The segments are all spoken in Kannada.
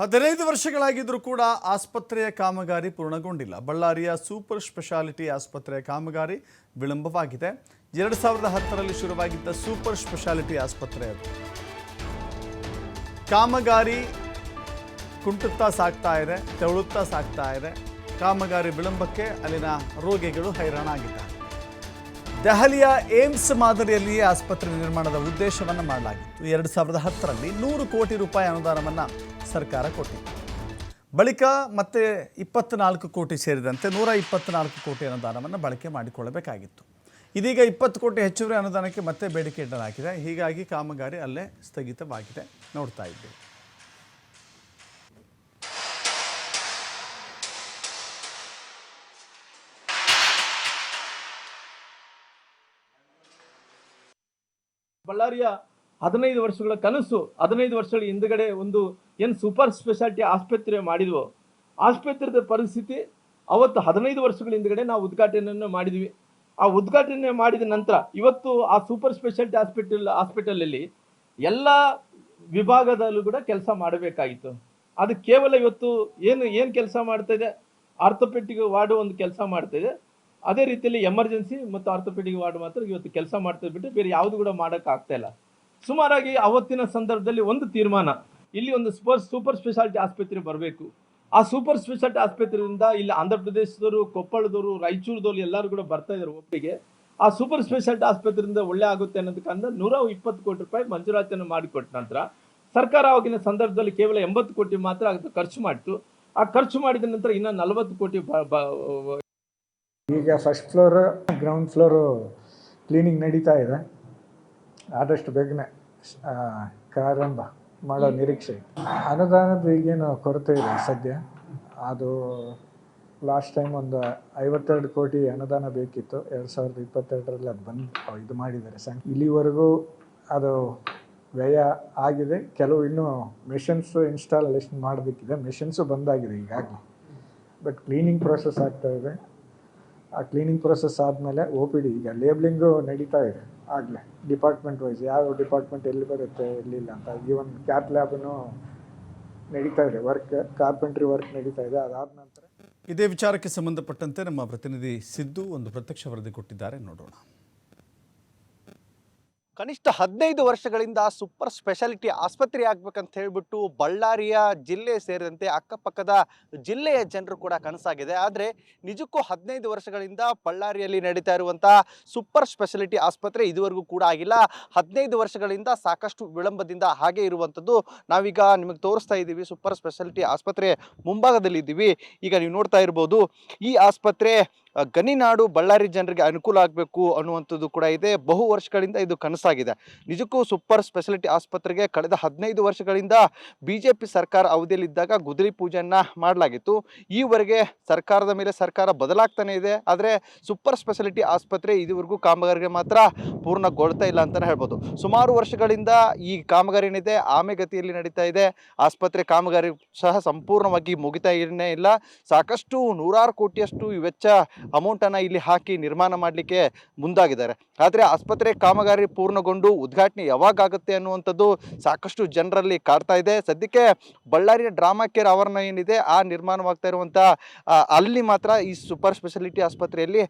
ಹದಿನೈದು ವರ್ಷಗಳಾಗಿದ್ದರೂ ಕೂಡ ಆಸ್ಪತ್ರೆಯ ಕಾಮಗಾರಿ ಪೂರ್ಣಗೊಂಡಿಲ್ಲ. ಬಳ್ಳಾರಿಯ ಸೂಪರ್ ಸ್ಪೆಷಾಲಿಟಿ ಆಸ್ಪತ್ರೆಯ ಕಾಮಗಾರಿ ವಿಳಂಬವಾಗಿದೆ. ಎರಡು ಸಾವಿರದ ಹತ್ತರಲ್ಲಿ ಶುರುವಾಗಿದ್ದ ಸೂಪರ್ ಸ್ಪೆಷಾಲಿಟಿ ಆಸ್ಪತ್ರೆ ಅದು. ಕಾಮಗಾರಿ ಕುಂಟುತ್ತಾ ಸಾಗ್ತಾ ಇದೆ ತೆವಳುತ್ತಾ ಸಾಗ್ತಾ ಇದೆ. ಕಾಮಗಾರಿ ವಿಳಂಬಕ್ಕೆ ಅಲ್ಲಿನ ರೋಗಿಗಳು ಹೈರಾಣಾಗಿದ್ದಾರೆ. ದೆಹಲಿಯ ಏಮ್ಸ್ ಮಾದರಿಯಲ್ಲಿಯೇ ಆಸ್ಪತ್ರೆ ನಿರ್ಮಾಣದ ಉದ್ದೇಶವನ್ನು ಮಾಡಲಾಗಿತ್ತು. ಎರಡು ಸಾವಿರದ ಹತ್ತರಲ್ಲಿ ನೂರು ಕೋಟಿ ರೂಪಾಯಿ ಅನುದಾನವನ್ನು ಸರ್ಕಾರ ಕೊಟ್ಟಿತ್ತು. ಬಳಿಕ ಮತ್ತೆ ಇಪ್ಪತ್ನಾಲ್ಕು ಕೋಟಿ ಸೇರಿದಂತೆ ನೂರ ಇಪ್ಪತ್ನಾಲ್ಕು ಕೋಟಿ ಅನುದಾನವನ್ನು ಬಳಕೆ ಮಾಡಿಕೊಳ್ಳಬೇಕಾಗಿತ್ತು. ಇದೀಗ ಇಪ್ಪತ್ತು ಕೋಟಿ ಹೆಚ್ಚುವರಿ ಅನುದಾನಕ್ಕೆ ಮತ್ತೆ ಬೇಡಿಕೆ ಇಡಲಾಗಿದೆ. ಹೀಗಾಗಿ ಕಾಮಗಾರಿ ಅಲ್ಲೇ ಸ್ಥಗಿತವಾಗಿದೆ ನೋಡ್ತಾ ಇದ್ದೀವಿ. ಬಳ್ಳಾರಿಯ ಹದಿನೈದು ವರ್ಷಗಳ ಕನಸು ಹದಿನೈದು ವರ್ಷಗಳ ಹಿಂದ್ಗಡೆ ಒಂದು ಏನು ಸೂಪರ್ ಸ್ಪೆಷಾಲಿಟಿ ಆಸ್ಪತ್ರೆ ಮಾಡಿದ್ವು, ಆಸ್ಪತ್ರೆದ ಪರಿಸ್ಥಿತಿ ಅವತ್ತು ಹದಿನೈದು ವರ್ಷಗಳ ಹಿಂದ್ಗಡೆ ನಾವು ಉದ್ಘಾಟನೆಯನ್ನು ಮಾಡಿದ್ವಿ. ಆ ಉದ್ಘಾಟನೆ ಮಾಡಿದ ನಂತರ ಇವತ್ತು ಆ ಸೂಪರ್ ಸ್ಪೆಷಾಲಿಟಿ ಹಾಸ್ಪಿಟಲ್, ಹಾಸ್ಪಿಟಲಲ್ಲಿ ಎಲ್ಲ ವಿಭಾಗದಲ್ಲೂ ಕೂಡ ಕೆಲಸ ಮಾಡಬೇಕಾಗಿತ್ತು. ಅದು ಕೇವಲ ಇವತ್ತು ಏನು ಏನು ಕೆಲಸ ಮಾಡ್ತಾ ಇದೆ? ಆರ್ಥೋಪೆಟಿಕ್ ವಾರ್ಡ್ ಒಂದು ಕೆಲಸ ಮಾಡ್ತಾ ಇದೆ. ಅದೇ ರೀತಿಯಲ್ಲಿ ಎಮರ್ಜೆನ್ಸಿ ಮತ್ತು ಆರ್ಥೋಪೆಡಿಕ್ ವಾರ್ಡ್ ಮಾತ್ರ ಇವತ್ತು ಕೆಲಸ ಮಾಡ್ತಾ ಬಿಟ್ಟು ಬೇರೆ ಯಾವುದು ಕೂಡ ಮಾಡೋಕ್ಕಾಗ್ತಾ ಇಲ್ಲ. ಸುಮಾರಾಗಿ ಅವತ್ತಿನ ಸಂದರ್ಭದಲ್ಲಿ ಒಂದು ತೀರ್ಮಾನ, ಇಲ್ಲಿ ಒಂದು ಸೂಪರ್ ಸೂಪರ್ ಸ್ಪೆಷಾಲಿಟಿ ಆಸ್ಪತ್ರೆ ಬರಬೇಕು. ಆ ಸೂಪರ್ ಸ್ಪೆಷಾಲಿಟಿ ಆಸ್ಪತ್ರೆಯಿಂದ ಇಲ್ಲಿ ಆಂಧ್ರ ಪ್ರದೇಶದವರು ಕೊಪ್ಪಳದವರು, ರಾಯಚೂರದವರು ಎಲ್ಲರೂ ಕೂಡ ಬರ್ತಾ ಇದ್ದಾರೆ ಒಪ್ಪಿಗೆ ಆ ಸೂಪರ್ ಸ್ಪೆಷಾಲಿಟಿ ಆಸ್ಪತ್ರೆಯಿಂದ ಒಳ್ಳೆ ಆಗುತ್ತೆ ಅನ್ನೋದು ಕಾರಣ ನೂರ ಇಪ್ಪತ್ತು ಕೋಟಿ ರೂಪಾಯಿ ಮಂಜೂರಾತಿಯನ್ನು ಮಾಡಿಕೊಟ್ಟ ನಂತರ ಸರ್ಕಾರ ಆವಾಗಿನ ಸಂದರ್ಭದಲ್ಲಿ ಕೇವಲ ಎಂಬತ್ತು ಕೋಟಿ ಮಾತ್ರ ಖರ್ಚು ಮಾಡಿತು ಆ ಖರ್ಚು ಮಾಡಿದ ನಂತರ ಇನ್ನೂ ನಲವತ್ತು ಕೋಟಿ ಈಗ first floor ground floor cleaning ನಡೀತಾ ಇದೆ. ಆದಷ್ಟು ಬೇಗನೆ ಪ್ರಾರಂಭ ಮಾಡೋ ನಿರೀಕ್ಷೆ. ಅನುದಾನದ ಈಗೇನು ಕೊರತೆ ಇದೆ ಸದ್ಯ. ಅದು ಲಾಸ್ಟ್ ಟೈಮ್ ಒಂದು ಐವತ್ತೆರಡು ಕೋಟಿ ಅನುದಾನ ಬೇಕಿತ್ತು. ಎರಡು ಸಾವಿರದ ಇಪ್ಪತ್ತೆರಡರಲ್ಲಿ ಅದು ಬಂದು ಇದು ಮಾಡಿದ್ದಾರೆ ಸಣ್ಣ ಇಲ್ಲಿವರೆಗೂ ಅದು ವ್ಯಯ ಆಗಿದೆ. ಕೆಲವು ಇನ್ನೂ ಮೆಷಿನ್ಸು ಇನ್ಸ್ಟಾಲೇಷನ್ ಮಾಡಬೇಕಿದೆ. ಮೆಷಿನ್ಸು ಬಂದಾಗಿದೆ ಈಗಾಗಲೇ. ಬಟ್ ಕ್ಲೀನಿಂಗ್ ಪ್ರೋಸೆಸ್ ಆಗ್ತಾ ಇದೆ. ಆ ಕ್ಲೀನಿಂಗ್ ಪ್ರೊಸೆಸ್ ಆದಮೇಲೆ ಒ ಪಿ ಡಿ ಈಗ ಲೇಬ್ಲಿಂಗು ನಡೀತಾ ಇದೆ. ಆಗಲೇ ಡಿಪಾರ್ಟ್ಮೆಂಟ್ ವೈಸ್ ಯಾವ ಡಿಪಾರ್ಟ್ಮೆಂಟ್ ಎಲ್ಲಿ ಬರುತ್ತೆ ಎಲ್ಲಿಲ್ಲ ಅಂತ. ಈವನ್ ಕ್ಯಾಟ್ ಲ್ಯಾಬನ್ನು ನಡೀತಾ ಇದೆ ವರ್ಕ್ ಕಾರ್ಪೆಂಟ್ರಿ ವರ್ಕ್ ನಡೀತಾ ಇದೆ. ಅದಾದ ನಂತರ ಇದೇ ವಿಚಾರಕ್ಕೆ ಸಂಬಂಧಪಟ್ಟಂತೆ ನಮ್ಮ ಪ್ರತಿನಿಧಿ ಸಿದ್ದು ಒಂದು ಪ್ರತ್ಯಕ್ಷ ವರದಿ ಕೊಟ್ಟಿದ್ದಾರೆ. ನೋಡೋಣ. ಕನಿಷ್ಠ ಹದಿನೈದು ವರ್ಷಗಳಿಂದ ಸೂಪರ್ ಸ್ಪೆಷಾಲಿಟಿ ಆಸ್ಪತ್ರೆ ಆಗ್ಬೇಕಂತ ಹೇಳಿಬಿಟ್ಟು ಬಳ್ಳಾರಿಯ ಜಿಲ್ಲೆ ಸೇರಿದಂತೆ ಅಕ್ಕಪಕ್ಕದ ಜಿಲ್ಲೆಯ ಜನರು ಕೂಡ ಕನಸಾಗಿದೆ. ಆದರೆ ನಿಜಕ್ಕೂ ಹದಿನೈದು ವರ್ಷಗಳಿಂದ ಬಳ್ಳಾರಿಯಲ್ಲಿ ನಡೀತಾ ಇರುವಂತಹ ಸೂಪರ್ ಸ್ಪೆಷಾಲಿಟಿ ಆಸ್ಪತ್ರೆ ಇದುವರೆಗೂ ಕೂಡ ಆಗಿಲ್ಲ. ಹದಿನೈದು ವರ್ಷಗಳಿಂದ ಸಾಕಷ್ಟು ವಿಳಂಬದಿಂದ ಹಾಗೆ ಇರುವಂಥದ್ದು ನಾವೀಗ ನಿಮಗೆ ತೋರಿಸ್ತಾ ಇದ್ದೀವಿ. ಸೂಪರ್ ಸ್ಪೆಷಾಲಿಟಿ ಆಸ್ಪತ್ರೆ ಮುಂಭಾಗದಲ್ಲಿ ಇದ್ದೀವಿ ಈಗ ನೀವು ನೋಡ್ತಾ ಇರ್ಬೋದು ಈ ಆಸ್ಪತ್ರೆ ಅ, ಗಣಿನಾಡು ಬಳ್ಳಾರಿ ಜನರಿಗೆ ಅನುಕೂಲ ಆಗಬೇಕು ಅನ್ನುವಂಥದ್ದು ಕೂಡ ಇದೆ. ಬಹು ವರ್ಷಗಳಿಂದ ಇದು ಕನಸಾಗಿದೆ. ನಿಜಕ್ಕೂ ಸೂಪರ್ ಸ್ಪೆಷಾಲಿಟಿ ಆಸ್ಪತ್ರೆಗೆ ಕಳೆದ ಹದಿನೈದು ವರ್ಷಗಳಿಂದ ಬಿ ಜೆ ಪಿ ಸರ್ಕಾರ ಅವಧಿಯಲ್ಲಿದ್ದಾಗ ಗುದರಿ ಪೂಜೆಯನ್ನು ಮಾಡಲಾಗಿತ್ತು. ಈವರೆಗೆ ಸರ್ಕಾರದ ಮೇಲೆ ಸರ್ಕಾರ ಬದಲಾಗ್ತಾನೆ ಇದೆ. ಆದರೆ ಸೂಪರ್ ಸ್ಪೆಷಾಲಿಟಿ ಆಸ್ಪತ್ರೆ ಇದುವರೆಗೂ ಕಾಮಗಾರಿಗೆ ಮಾತ್ರ ಪೂರ್ಣಗೊಳ್ತಾ ಇಲ್ಲ ಅಂತಲೇ ಹೇಳ್ಬೋದು. ಸುಮಾರು ವರ್ಷಗಳಿಂದ ಈ ಕಾಮಗಾರಿ ಏನಿದೆ ಆಮೆಗತಿಯಲ್ಲಿ ನಡೀತಾ ಇದೆ. ಆಸ್ಪತ್ರೆ ಕಾಮಗಾರಿ ಸಹ ಸಂಪೂರ್ಣವಾಗಿ ಮುಗಿತಾ ಏನೇ ಇಲ್ಲ. ಸಾಕಷ್ಟು ನೂರಾರು ಕೋಟಿಯಷ್ಟು ವೆಚ್ಚ ಅಮೌಂಟನ್ನು ಇಲ್ಲಿ ಹಾಕಿ ನಿರ್ಮಾಣ ಮಾಡಲಿಕ್ಕೆ ಮುಂದಾಗಿದ್ದಾರೆ. ಆದರೆ ಆಸ್ಪತ್ರೆ ಕಾಮಗಾರಿ ಪೂರ್ಣಗೊಂಡು ಉದ್ಘಾಟನೆ ಯಾವಾಗ ಆಗುತ್ತೆ ಅನ್ನುವಂಥದ್ದು ಸಾಕಷ್ಟು ಜನರಲ್ಲಿ ಕಾಡ್ತಾ ಇದೆ. ಸದ್ಯಕ್ಕೆ ಬಳ್ಳಾರಿಯ ಡ್ರಾಮಾ ಕೇರ್ ಆವರಣ ಏನಿದೆ, ಆ ನಿರ್ಮಾಣವಾಗ್ತಾ ಇರುವಂಥ ಅಲ್ಲಿ ಮಾತ್ರ ಈ ಸೂಪರ್ ಸ್ಪೆಷಾಲಿಟಿ ಆಸ್ಪತ್ರೆಯಲ್ಲಿ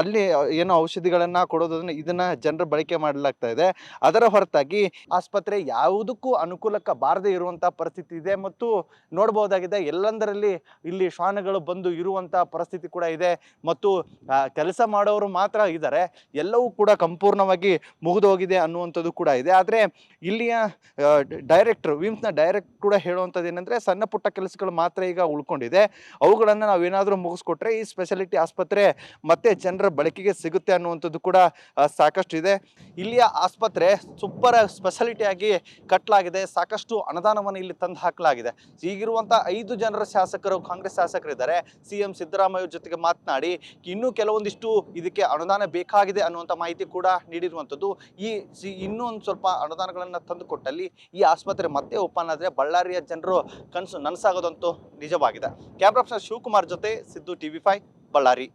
ಅಲ್ಲಿ ಏನೋ ಔಷಧಿಗಳನ್ನು ಕೊಡೋದನ್ನು ಇದನ್ನು ಜನರ ಬಳಕೆ ಮಾಡಲಾಗ್ತಾ ಇದೆ. ಅದರ ಹೊರತಾಗಿ ಆಸ್ಪತ್ರೆ ಯಾವುದಕ್ಕೂ ಅನುಕೂಲಕ್ಕೆ ಬಾರದೇ ಇರುವಂಥ ಪರಿಸ್ಥಿತಿ ಇದೆ ಮತ್ತು ನೋಡಬಹುದಾಗಿದೆ ಎಲ್ಲಂದರಲ್ಲಿ ಇಲ್ಲಿ ಶ್ವಾನಗಳು ಬಂದು ಇರುವಂಥ ಪರಿಸ್ಥಿತಿ ಕೂಡ ಇದೆ. ಮತ್ತು ಕೆಲಸ ಮಾಡೋರು ಮಾತ್ರ ಇದ್ದಾರೆ. ಎಲ್ಲವೂ ಕೂಡ ಸಂಪೂರ್ಣವಾಗಿ ಮುಗಿದೋಗಿದೆ ಅನ್ನುವಂಥದ್ದು ಕೂಡ ಇದೆ. ಆದರೆ ಇಲ್ಲಿಯ ಡೈರೆಕ್ಟರ್ ವಿಮ್ಸ್ನ ಡೈರೆಕ್ಟ್ ಕೂಡ ಹೇಳುವಂಥದ್ದು ಏನಂದರೆ, ಸಣ್ಣ ಪುಟ್ಟ ಕೆಲಸಗಳು ಮಾತ್ರ ಈಗ ಉಳ್ಕೊಂಡಿದೆ. ಅವುಗಳನ್ನು ನಾವೇನಾದರೂ ಮುಗಿಸ್ಕೊಟ್ರೆ ಈ ಸ್ಪೆಷಾಲಿಟಿ ಆಸ್ಪತ್ರೆ ಮತ್ತೆ ಜನರ ಬಳಕೆಗೆ ಸಿಗುತ್ತೆ ಅನ್ನುವಂಥದ್ದು ಕೂಡ ಸಾಕಷ್ಟು ಇದೆ ಇಲ್ಲಿಯ ಆಸ್ಪತ್ರೆ ಸೂಪರ್ ಸ್ಪೆಷಾಲಿಟಿಯಾಗಿ ಕಟ್ಟಲಾಗಿದೆ ಸಾಕಷ್ಟು ಅನುದಾನವನ್ನು ಇಲ್ಲಿ ತಂದು ಹಾಕಲಾಗಿದೆ. ಈಗಿರುವಂಥ ಐದು ಜನರ ಶಾಸಕರು, ಕಾಂಗ್ರೆಸ್ ಶಾಸಕರಿದ್ದಾರೆ. ಸಿ ಎಂ ಸಿದ್ದರಾಮಯ್ಯ ಜೊತೆಗೆ ಮಾತನಾಡಿ ಇನ್ನೂ ಕೆಲವೊಂದಿಷ್ಟು ಇದಕ್ಕೆ ಅನುದಾನ ಬೇಕಾಗಿದೆ ಅನ್ನುವಂಥ ಮಾಹಿತಿ ಕೂಡ ನೀಡಿರುವಂಥದ್ದು. ಈ ಸಿ ಇನ್ನೂ ಒಂದು ಸ್ವಲ್ಪ ಅನುದಾನಗಳನ್ನು ತಂದು ಕೊಟ್ಟಲ್ಲಿ ಈ ಆಸ್ಪತ್ರೆ ಮತ್ತೆ ಓಪನ್ ಆದರೆ ಬಳ್ಳಾರಿಯ ಜನರು ಕನಸು ನನಸಾಗೋದಂತೂ ನಿಜವಾಗಿದೆ. ಕ್ಯಾಮ್ರಾ ಪರ್ಸನ್ ಶಿವಕುಮಾರ್ ಜೊತೆ ಸಿದ್ದು ಫೈವ್, ಬಳ್ಳಾರಿ.